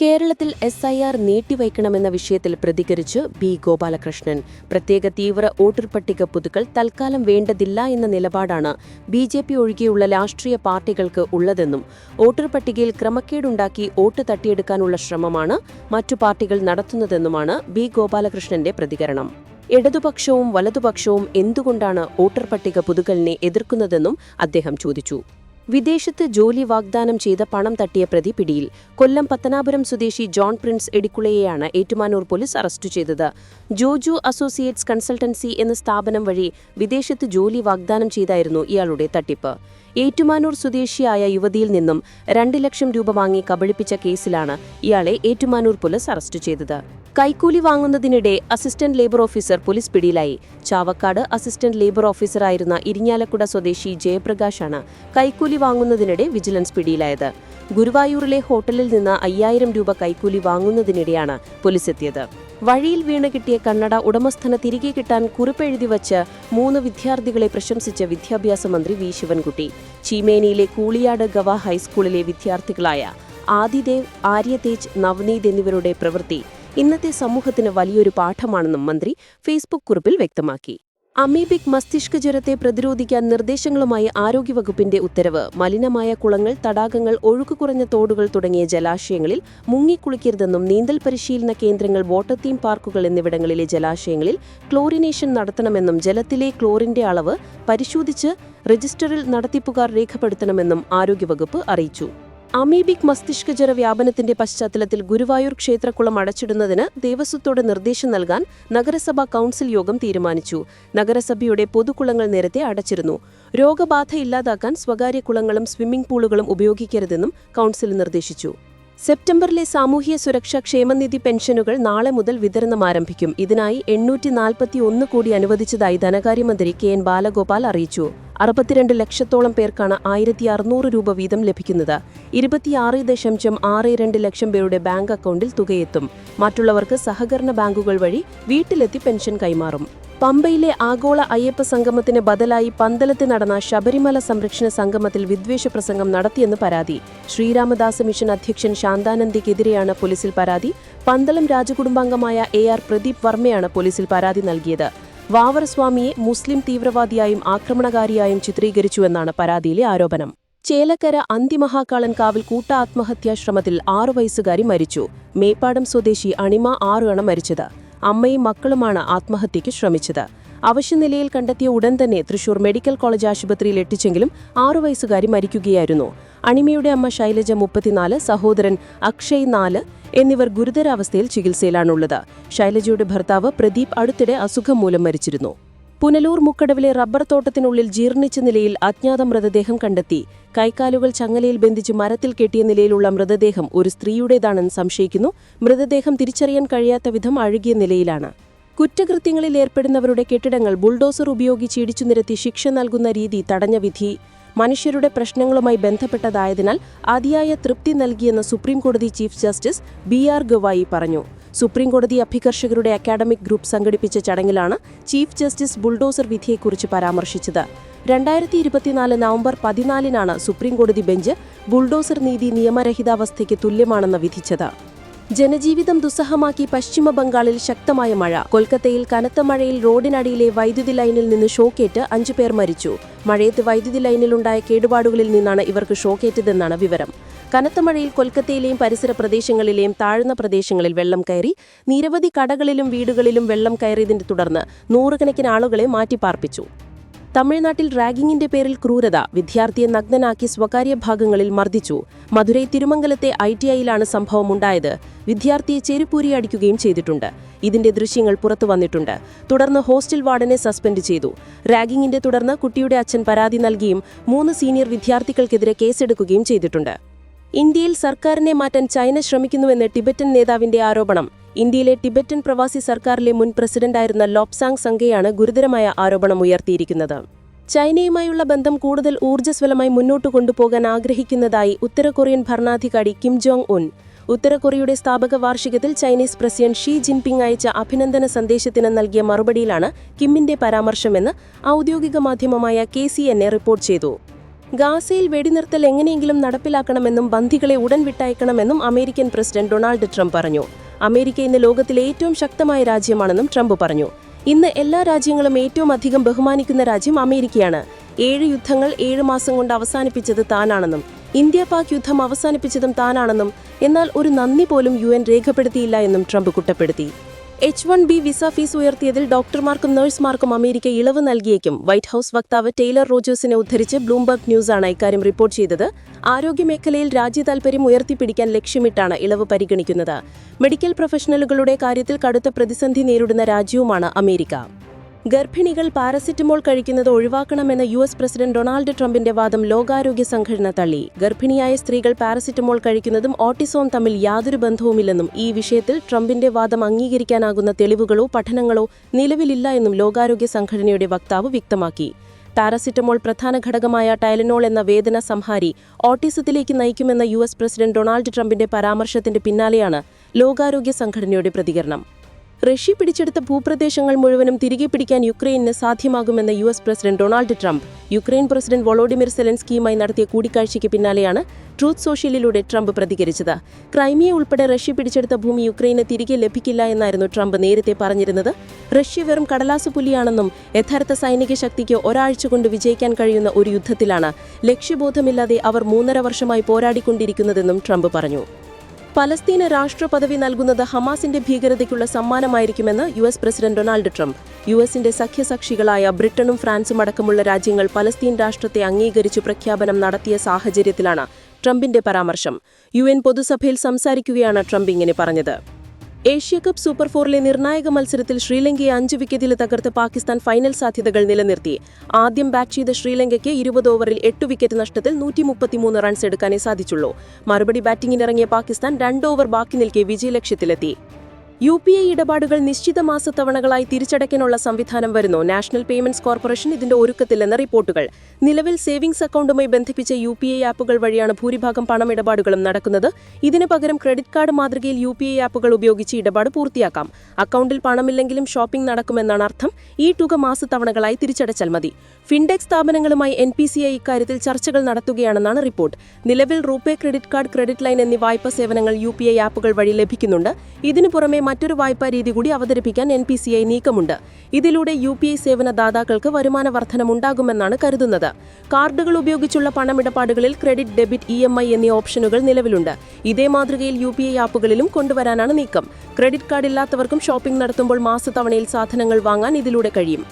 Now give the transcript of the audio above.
കേരളത്തിൽ S I R നീട്ടിവയ്ക്കണമെന്ന വിഷയത്തിൽ പ്രതികരിച്ച് ബി ഗോപാലകൃഷ്ണൻ. പ്രത്യേക തീവ്ര വോട്ടർ പട്ടിക പുതുക്കൽ തൽക്കാലം വേണ്ടതില്ല എന്ന നിലപാടാണ് ബി ജെ പി ഒഴികെയുള്ള രാഷ്ട്രീയ പാർട്ടികൾക്ക് ഉള്ളതെന്നും വോട്ടർ പട്ടികയിൽ ക്രമക്കേടുണ്ടാക്കി വോട്ട് തട്ടിയെടുക്കാനുള്ള ശ്രമമാണ് മറ്റു പാർട്ടികൾ നടത്തുന്നതെന്നുമാണ് ബി ഗോപാലകൃഷ്ണന്റെ പ്രതികരണം. ഇടതുപക്ഷവും വലതുപക്ഷവും എന്തുകൊണ്ടാണ് വോട്ടർ പട്ടിക പുതുക്കലിനെ എതിർക്കുന്നതെന്നും അദ്ദേഹം ചോദിച്ചു. വിദേശത്ത് ജോലി വാഗ്ദാനം ചെയ്ത പണം തട്ടിയ പ്രതി പിടിയിൽ. കൊല്ലം പത്തനാപുരം സ്വദേശി ജോൺ പ്രിൻസ് എടിക്കുളയെയാണ് ഏറ്റുമാനൂർ പോലീസ് അറസ്റ്റ് ചെയ്തത്. ജോജു അസോസിയേറ്റ്സ് കൺസൾട്ടൻസി എന്ന സ്ഥാപനം വഴി വിദേശത്ത് ജോലി വാഗ്ദാനം ചെയ്തായിരുന്നു ഇയാളുടെ തട്ടിപ്പ്. ഏറ്റുമാനൂർ സ്വദേശിയായ യുവതിയിൽ നിന്നും രണ്ട് ലക്ഷം രൂപ വാങ്ങി കബളിപ്പിച്ച കേസിലാണ് ഇയാളെ ഏറ്റുമാനൂർ പോലീസ് അറസ്റ്റ് ചെയ്തത്. കൈക്കൂലി വാങ്ങുന്നതിനിടെ അസിസ്റ്റന്റ് ലേബർ ഓഫീസർ പോലീസ് പിടിയിലായി. ചാവക്കാട് അസിസ്റ്റന്റ് ലേബർ ഓഫീസറായിരുന്ന ഇരിഞ്ഞാലക്കുട സ്വദേശി ജയപ്രകാശാണ് കൈക്കൂലി വാങ്ങുന്നതിനിടെ വിജിലൻസ് പിടിയിലായത്. ഗുരുവായൂരിലെ ഹോട്ടലിൽ നിന്ന് അയ്യായിരം രൂപ കൈക്കൂലി വാങ്ങുന്നതിനിടെയാണ് പോലീസ് എത്തിയത്. വഴിയിൽ വീണ് കിട്ടിയ കണ്ണട ഉടമസ്ഥന തിരികെ കിട്ടാൻ കുറിപ്പെഴുതി വച്ച് മൂന്ന് വിദ്യാർത്ഥികളെ പ്രശംസിച്ച വിദ്യാഭ്യാസ മന്ത്രി വി. ശിവൻകുട്ടി. ചീമേനിയിലെ കൂളിയാട് ഗവ ഹൈസ്കൂളിലെ വിദ്യാർത്ഥികളായ ആദിദേവ് ആര്യതേജ് നവനീത് എന്നിവരുടെ പ്രവൃത്തി ഇന്നത്തെ സമൂഹത്തിന് വലിയൊരു പാഠമാണെന്നും മന്ത്രി ഫേസ്ബുക്ക് കുറിപ്പിൽ വ്യക്തമാക്കി. അമീബിക് മസ്തിഷ്ക ജ്വരത്തെ പ്രതിരോധിക്കാൻ നിർദ്ദേശങ്ങളുമായി ആരോഗ്യവകുപ്പിന്റെ ഉത്തരവ്. മലിനമായ കുളങ്ങൾ തടാകങ്ങൾ ഒഴുക്കു കുറഞ്ഞ തോടുകൾ തുടങ്ങിയ ജലാശയങ്ങളിൽ മുങ്ങിക്കുളിക്കരുതെന്നും നീന്തൽ പരിശീലന കേന്ദ്രങ്ങൾ വാട്ടർ തീം പാർക്കുകൾ എന്നിവിടങ്ങളിലെ ജലാശയങ്ങളിൽ ക്ലോറിനേഷൻ നടത്തണമെന്നും ജലത്തിലെ ക്ലോറിന്റെ അളവ് പരിശോധിച്ച് രജിസ്റ്ററിൽ നടത്തിപ്പുകാർ രേഖപ്പെടുത്തണമെന്നും ആരോഗ്യവകുപ്പ് അറിയിച്ചു. അമീബിക് മസ്തിഷ്കജ്വര വ്യാപനത്തിന്റെ പശ്ചാത്തലത്തിൽ ഗുരുവായൂർ ക്ഷേത്രക്കുളം അടച്ചിടുന്നതിന് ദേവസ്വത്തോട് നിർദ്ദേശം നൽകാൻ നഗരസഭാ കൌൺസിൽ യോഗം തീരുമാനിച്ചു. നഗരസഭയുടെ പൊതുകുളങ്ങൾ നേരത്തെ അടച്ചിരുന്നു. രോഗബാധ ഇല്ലാതാക്കാൻ സ്വകാര്യ കുളങ്ങളും സ്വിമ്മിംഗ് പൂളുകളും ഉപയോഗിക്കരുതെന്നും കൌൺസിൽ നിർദ്ദേശിച്ചു. സെപ്റ്റംബറിലെ സാമൂഹ്യ സുരക്ഷാ ക്ഷേമനിധി പെൻഷനുകൾ നാളെ മുതൽ വിതരണം ആരംഭിക്കും. ഇതിനായി എണ്ണൂറ്റി നാൽപ്പത്തി ഒന്ന് കോടി അനുവദിച്ചതായി ധനകാര്യമന്ത്രി കെ എൻ ബാലഗോപാൽ അറിയിച്ചു. അറുപത്തിരണ്ട് ലക്ഷത്തോളം പേർക്കാണ് ആയിരത്തി അറുന്നൂറ് രൂപ വീതം ലഭിക്കുന്നത്. ഇരുപത്തിയാറ് ദശാംശം ആറ് രണ്ട് ലക്ഷം പേരുടെ ബാങ്ക് അക്കൗണ്ടിൽ തുകയെത്തും. മറ്റുള്ളവർക്ക് സഹകരണ ബാങ്കുകൾ വഴി വീട്ടിലെത്തി പെൻഷൻ കൈമാറും. പമ്പയിലെ ആഗോള അയ്യപ്പ സംഗമത്തിന് ബദലായി പന്തലത്ത് നടന്ന ശബരിമല സംരക്ഷണ സംഗമത്തിൽ വിദ്വേഷ പ്രസംഗം നടത്തിയെന്ന് പരാതി. ശ്രീരാമദാസ മിഷൻ അധ്യക്ഷൻ ശാന്താനന്ദിക്കെതിരെയാണ് പോലീസിൽ പരാതി. പന്തളം രാജകുടുംബാംഗമായ എ ആർ പ്രദീപ് വർമ്മയാണ് പോലീസിൽ പരാതി നൽകിയത്. വാവറസ്വാമിയെ മുസ്ലിം തീവ്രവാദിയായും ആക്രമണകാരിയായും ചിത്രീകരിച്ചുവെന്നാണ് പരാതിയിലെ ആരോപണം. ചേലക്കര അന്തിമഹാക്കാളൻ കാവിൽ കൂട്ട ആത്മഹത്യാശ്രമത്തിൽ ആറു വയസ്സുകാരി മരിച്ചു. മേപ്പാടം സ്വദേശി അണിമ ആറുകണം മരിച്ചത്. അമ്മയും മക്കളുമാണ് ആത്മഹത്യയ്ക്ക് ശ്രമിച്ചത്. അവശ്യനിലയിൽ കണ്ടെത്തിയ ഉടൻ തന്നെ തൃശൂർ മെഡിക്കൽ കോളേജ് ആശുപത്രിയിൽ എത്തിച്ചെങ്കിലും ആറു വയസ്സുകാരി മരിക്കുകയായിരുന്നു. അണിമയുടെ അമ്മ ശൈലജ മുപ്പത്തിനാല് സഹോദരൻ അക്ഷയ് നാല് എന്നിവർ ഗുരുതരാവസ്ഥയിൽ ചികിത്സയിലാണുള്ളത്. ശൈലജയുടെ ഭർത്താവ് പ്രദീപ് അടുത്തിടെ അസുഖം മൂലം മരിച്ചിരുന്നു. പുനലൂർ മുക്കടവിലെ റബ്ബർ തോട്ടത്തിനുള്ളിൽ ജീർണിച്ച നിലയിൽ അജ്ഞാത മൃതദേഹം കണ്ടെത്തി. കൈക്കാലുകൾ ചങ്ങലയിൽ ബന്ധിച്ച് മരത്തിൽ കെട്ടിയ നിലയിലുള്ള മൃതദേഹം ഒരു സ്ത്രീയുടേതാണെന്ന് സംശയിക്കുന്നു. മൃതദേഹം തിരിച്ചറിയാൻ കഴിയാത്ത വിധം അഴുകിയ നിലയിലാണ്. കുറ്റകൃത്യങ്ങളിൽ ഏർപ്പെടുന്നവരുടെ കെട്ടിടങ്ങൾ ബുൾഡോസർ ഉപയോഗിച്ച് ഇടിച്ചു നിരത്തി ശിക്ഷ നൽകുന്ന രീതി തടഞ്ഞ വിധി. മനുഷ്യരുടെ പ്രശ്നങ്ങളുമായി ബന്ധപ്പെട്ടതായതിനാൽ അതിയായ തൃപ്തി നൽകിയെന്ന് സുപ്രീംകോടതി chief justice B R Gavai പറഞ്ഞു. സുപ്രീംകോടതി അഭികർഷകരുടെ അക്കാഡമിക് ഗ്രൂപ്പ് സംഘടിപ്പിച്ച ചടങ്ങിലാണ് ചീഫ് ജസ്റ്റിസ് ബുൾഡോസർ വിധിയെക്കുറിച്ച് പരാമർശിച്ചത്. രണ്ടായിരത്തി ഇരുപത്തിനാല് നവംബർ പതിനാലിനാണ് സുപ്രീംകോടതി ബെഞ്ച് ബുൾഡോസർ നീതി നിയമരഹിതാവസ്ഥയ്ക്ക് തുല്യമാണെന്ന് വിധിച്ചത്. ജനജീവിതം ദുസ്സഹമാക്കി പശ്ചിമ ബംഗാളിൽ ശക്തമായ മഴ. കൊൽക്കത്തയിൽ കനത്ത മഴയിൽ റോഡിനടിയിലെ വൈദ്യുതി ലൈനിൽ നിന്ന് ഷോക്കേറ്റ് അഞ്ചു പേർ മരിച്ചു. മഴയത്ത് വൈദ്യുതി ലൈനിലുണ്ടായ കേടുപാടുകളിൽ നിന്നാണ് ഇവർക്ക് ഷോക്കേറ്റതെന്നാണ് വിവരം. കനത്ത മഴയിൽ കൊൽക്കത്തയിലെയും പരിസര പ്രദേശങ്ങളിലെയും താഴ്ന്ന പ്രദേശങ്ങളിൽ വെള്ളം കയറി നിരവധി കടകളിലും വീടുകളിലും വെള്ളം കയറിയതിനെ തുടർന്ന് നൂറുകണക്കിന് ആളുകളെ മാറ്റിപ്പാർപ്പിച്ചു. തമിഴ്നാട്ടിൽ റാഗിങ്ങിന്റെ പേരിൽ ക്രൂരത വിദ്യാർത്ഥിയെ നഗ്നനാക്കി സ്വകാര്യ ഭാഗങ്ങളിൽ മർദ്ദിച്ചു. മധുരൈ തിരുമംഗലത്തെ ഐ ടി ഐയിലാണ് സംഭവം ഉണ്ടായത് വിദ്യാർത്ഥിയെ ചെരുപ്പൂരി അടിക്കുകയും ചെയ്തിട്ടുണ്ട്. ഇതിന്റെ ദൃശ്യങ്ങൾ പുറത്തു വന്നിട്ടുണ്ട്. തുടർന്ന് ഹോസ്റ്റൽ വാർഡനെ സസ്പെൻഡ് ചെയ്തു. റാഗിങ്ങിന്റെ തുടർന്ന് കുട്ടിയുടെ അച്ഛൻ പരാതി നൽകിയും മൂന്ന് സീനിയർ വിദ്യാർത്ഥികൾക്കെതിരെ കേസെടുക്കുകയും ചെയ്തിട്ടുണ്ട്. ഇന്ത്യയിൽ സർക്കാരിനെ മാറ്റാൻ ചൈന ശ്രമിക്കുന്നുവെന്ന് ടിബറ്റൻ നേതാവിന്റെ ആരോപണം. ഇന്ത്യയിലെ ടിബറ്റൻ പ്രവാസി സർക്കാരിലെ മുൻ പ്രസിഡന്റായിരുന്ന ലോപ്സാങ് സംഗയാണ് ഗുരുതരമായ ആരോപണം ഉയർത്തിയിരിക്കുന്നത്. ചൈനയുമായുള്ള ബന്ധം കൂടുതൽ ഊർജസ്വലമായി മുന്നോട്ട് കൊണ്ടുപോകാൻ ആഗ്രഹിക്കുന്നതായി ഉത്തര കൊറിയൻ ഭരണാധികാരി കിം ജോങ് ഉൻ ഉത്തര കൊറിയയുടെ സ്ഥാപക വാർഷികത്തിൽ ചൈനീസ് പ്രസിഡന്റ് ഷീ ജിൻപിങ് അയച്ച അഭിനന്ദന സന്ദേശത്തിന് നൽകിയ മറുപടിയിലാണ് കിമ്മിന്റെ പരാമർശമെന്ന് ഔദ്യോഗിക മാധ്യമമായ കെ റിപ്പോർട്ട് ചെയ്തു. ഗാസയിൽ വെടിനിർത്തൽ എങ്ങനെയെങ്കിലും നടപ്പിലാക്കണമെന്നും ബന്ധികളെ ഉടൻ വിട്ടയക്കണമെന്നും അമേരിക്കൻ പ്രസിഡന്റ് ഡൊണാൾഡ് ട്രംപ് പറഞ്ഞു. അമേരിക്ക ഇന്ന് ലോകത്തിലെ ഏറ്റവും ശക്തമായ രാജ്യമാണെന്നും ട്രംപ് പറഞ്ഞു. ഇന്ന് എല്ലാ രാജ്യങ്ങളും ഏറ്റവും അധികം ബഹുമാനിക്കുന്ന രാജ്യം അമേരിക്കയാണ്. ഏഴ് യുദ്ധങ്ങൾ ഏഴ് മാസം കൊണ്ട് അവസാനിപ്പിച്ചത് താനാണെന്നും ഇന്ത്യ പാക് യുദ്ധം അവസാനിപ്പിച്ചതും താനാണെന്നും എന്നാൽ ഒരു നന്ദി പോലും യു രേഖപ്പെടുത്തിയില്ല എന്നും ട്രംപ് കുറ്റപ്പെടുത്തി. H one B visa fees ഉയർത്തിയതിൽ ഡോക്ടർമാർക്കും നഴ്സുമാർക്കും അമേരിക്ക ഇളവ് നൽകിയേക്കും. വൈറ്റ് ഹൌസ് വക്താവ് ടെയ്ലർ റോജേഴ്സിനെ ഉദ്ധരിച്ച് ബ്ലൂംബർഗ് ന്യൂസാണ് ഇക്കാര്യം റിപ്പോർട്ട് ചെയ്തത്. ആരോഗ്യമേഖലയിൽ രാജ്യതാൽപര്യം ഉയർത്തിപ്പിടിക്കാൻ ലക്ഷ്യമിട്ടാണ് ഇളവ് പരിഗണിക്കുന്നത്. മെഡിക്കൽ പ്രൊഫഷണലുകളുടെ കാര്യത്തിൽ കടുത്ത പ്രതിസന്ധി നേരിടുന്ന രാജ്യവുമാണ് അമേരിക്ക. ഗർഭിണികൾ പാരസിറ്റമോൾ കഴിക്കുന്നത് ഒഴിവാക്കണമെന്ന യു എസ് പ്രസിഡന്റ് ഡൊണാൾഡ് ട്രംപിന്റെ വാദം ലോകാരോഗ്യ സംഘടന തള്ളി. ഗർഭിണിയായ സ്ത്രീകൾ പാരസിറ്റമോൾ കഴിക്കുന്നതും ഓട്ടിസോം തമ്മിൽ യാതൊരു ബന്ധവുമില്ലെന്നും ഈ വിഷയത്തിൽ ട്രംപിന്റെ വാദം അംഗീകരിക്കാനാകുന്ന തെളിവുകളോ പഠനങ്ങളോ നിലവിലില്ല എന്നും ലോകാരോഗ്യ സംഘടനയുടെ വക്താവ് വ്യക്തമാക്കി. പാരസിറ്റമോൾ പ്രധാന ഘടകമായ ടൈലനോൾ എന്ന വേദന സംഹാരി ഓട്ടിസത്തിലേക്ക് നയിക്കുമെന്ന യു എസ് പ്രസിഡന്റ് ഡൊണാൾഡ് ട്രംപിന്റെ പരാമർശത്തിന്റെ പിന്നാലെയാണ് ലോകാരോഗ്യ സംഘടനയുടെ പ്രതികരണം. റഷ്യ പിടിച്ചെടുത്ത ഭൂപ്രദേശങ്ങൾ മുഴുവനും തിരികെ പിടിക്കാൻ യുക്രൈനിന് സാധ്യമാകുമെന്ന് U S president Donald Trump. Ukraine president Volodymyr സെലൻസ്കിയുമായി നടത്തിയ കൂടിക്കാഴ്ചയ്ക്ക് പിന്നാലെയാണ് ട്രൂത്ത് സോഷ്യലിലൂടെ ട്രംപ് പ്രതികരിച്ചത്. ക്രൈമിയ ഉൾപ്പെടെ റഷ്യ പിടിച്ചെടുത്ത ഭൂമി യുക്രൈന് തിരികെ ലഭിക്കില്ല എന്നായിരുന്നു ട്രംപ് നേരത്തെ പറഞ്ഞിരുന്നത്. റഷ്യ വെറും കടലാസു പുലിയാണെന്നും യഥാർത്ഥ സൈനിക ശക്തിക്ക് ഒരാഴ്ച കൊണ്ട് വിജയിക്കാൻ കഴിയുന്ന ഒരു യുദ്ധത്തിലാണ് ലക്ഷ്യബോധമില്ലാതെ അവർ മൂന്നര വർഷമായി പോരാടിക്കൊണ്ടിരിക്കുന്നതെന്നും ട്രംപ് പറഞ്ഞു. പലസ്തീന് രാഷ്ട്രപദവി നൽകുന്നത് ഹമാസിന്റെ ഭീകരതയ്ക്കുള്ള സമ്മാനമായിരിക്കുമെന്ന് U S president Donald Trump. U എസിന്റെ സഖ്യസാക്ഷികളായ ബ്രിട്ടനും ഫ്രാൻസും അടക്കമുള്ള രാജ്യങ്ങൾ പലസ്തീൻ രാഷ്ട്രത്തെ അംഗീകരിച്ചു പ്രഖ്യാപനം നടത്തിയ സാഹചര്യത്തിലാണ് ട്രംപിന്റെ പരാമർശം. യു എൻ പൊതുസഭയിൽ സംസാരിക്കുകയാണ് ട്രംപ് ഇങ്ങനെ പറഞ്ഞത്. ഏഷ്യ കപ്പ് സൂപ്പർ ഫോറിലെ നിർണായക മത്സരത്തിൽ ശ്രീലങ്കയെ അഞ്ച് വിക്കറ്റിൽ തകർത്ത് പാകിസ്ഥാൻ ഫൈനൽ സാധ്യതകൾ നിലനിർത്തി. ആദ്യം ബാറ്റ് ചെയ്ത ശ്രീലങ്കയ്ക്ക് ഇരുപത് ഓവറിൽ എട്ട് വിക്കറ്റ് നഷ്ടത്തിൽ നൂറ്റി മുപ്പത്തിമൂന്ന് റൺസ് എടുക്കാനേ സാധിച്ചുള്ളൂ. മറുപടി ബാറ്റിംഗിനിറങ്ങിയ പാകിസ്ഥാൻ രണ്ട് ഓവർ ബാക്കി നിൽക്കെ വിജയലക്ഷ്യത്തിലെത്തി. യു പി ഐ ഇടപാടുകൾ നിശ്ചിത മാസത്തവണകളായി തിരിച്ചടയ്ക്കാനുള്ള സംവിധാനം വരുന്നു. നാഷണൽ പേയ്മെന്റ്സ് കോർപ്പറേഷൻ ഇതിന്റെ ഒരുക്കത്തിലെന്ന റിപ്പോർട്ടുകൾ. നിലവിൽ സേവിംഗ്സ് അക്കൗണ്ടുമായി ബന്ധിപ്പിച്ച യു പി ഐ ആപ്പുകൾ വഴിയാണ് ഭൂരിഭാഗം പണം ഇടപാടുകളും നടക്കുന്നത്. ഇതിന് പകരം ക്രെഡിറ്റ് കാർഡ് മാതൃകയിൽ യു പി ഐ ആപ്പുകൾ ഉപയോഗിച്ച് ഇടപാട് പൂർത്തിയാക്കാം. അക്കൗണ്ടിൽ പണമില്ലെങ്കിലും ഷോപ്പിംഗ് നടക്കുമെന്നാണ് അർത്ഥം. ഈ തുക മാസത്തവണകളായി തിരിച്ചടച്ചാൽ മതി. ഫിൻടെക് സ്ഥാപനങ്ങളുമായി എൻ പി സി ഐ ഇക്കാര്യത്തിൽ ചർച്ചകൾ നടത്തുകയാണെന്നാണ് റിപ്പോർട്ട്. നിലവിൽ RuPay credit card credit line എന്നീ വായ്പാ സേവനങ്ങൾ യു പി ഐ ആപ്പുകൾ വഴി ലഭിക്കുന്നുണ്ട്. ഇതിനു പുറമെ മറ്റൊരു വായ്പാ രീതി കൂടി അവതരിപ്പിക്കാൻ എൻ പി സി ഐ നീക്കമുണ്ട്. ഇതിലൂടെ യു പി ഐ സേവന ദാതാക്കൾക്ക് വരുമാന വർധനമുണ്ടാകുമെന്നാണ് കരുതുന്നത്. കാർഡുകൾ ഉപയോഗിച്ചുള്ള പണമിടപാടുകളിൽ credit debit E M I എന്നീ ഓപ്ഷനുകൾ നിലവിലുണ്ട്. ഇതേ മാതൃകയിൽ യു പി ഐ ആപ്പുകളിലും കൊണ്ടുവരാനാണ് നീക്കം. ക്രെഡിറ്റ് കാർഡ് ഇല്ലാത്തവർക്കും ഷോപ്പിംഗ് നടത്തുമ്പോൾ മാസത്തവണയിൽ സാധനങ്ങൾ വാങ്ങാൻ ഇതിലൂടെ കഴിയും.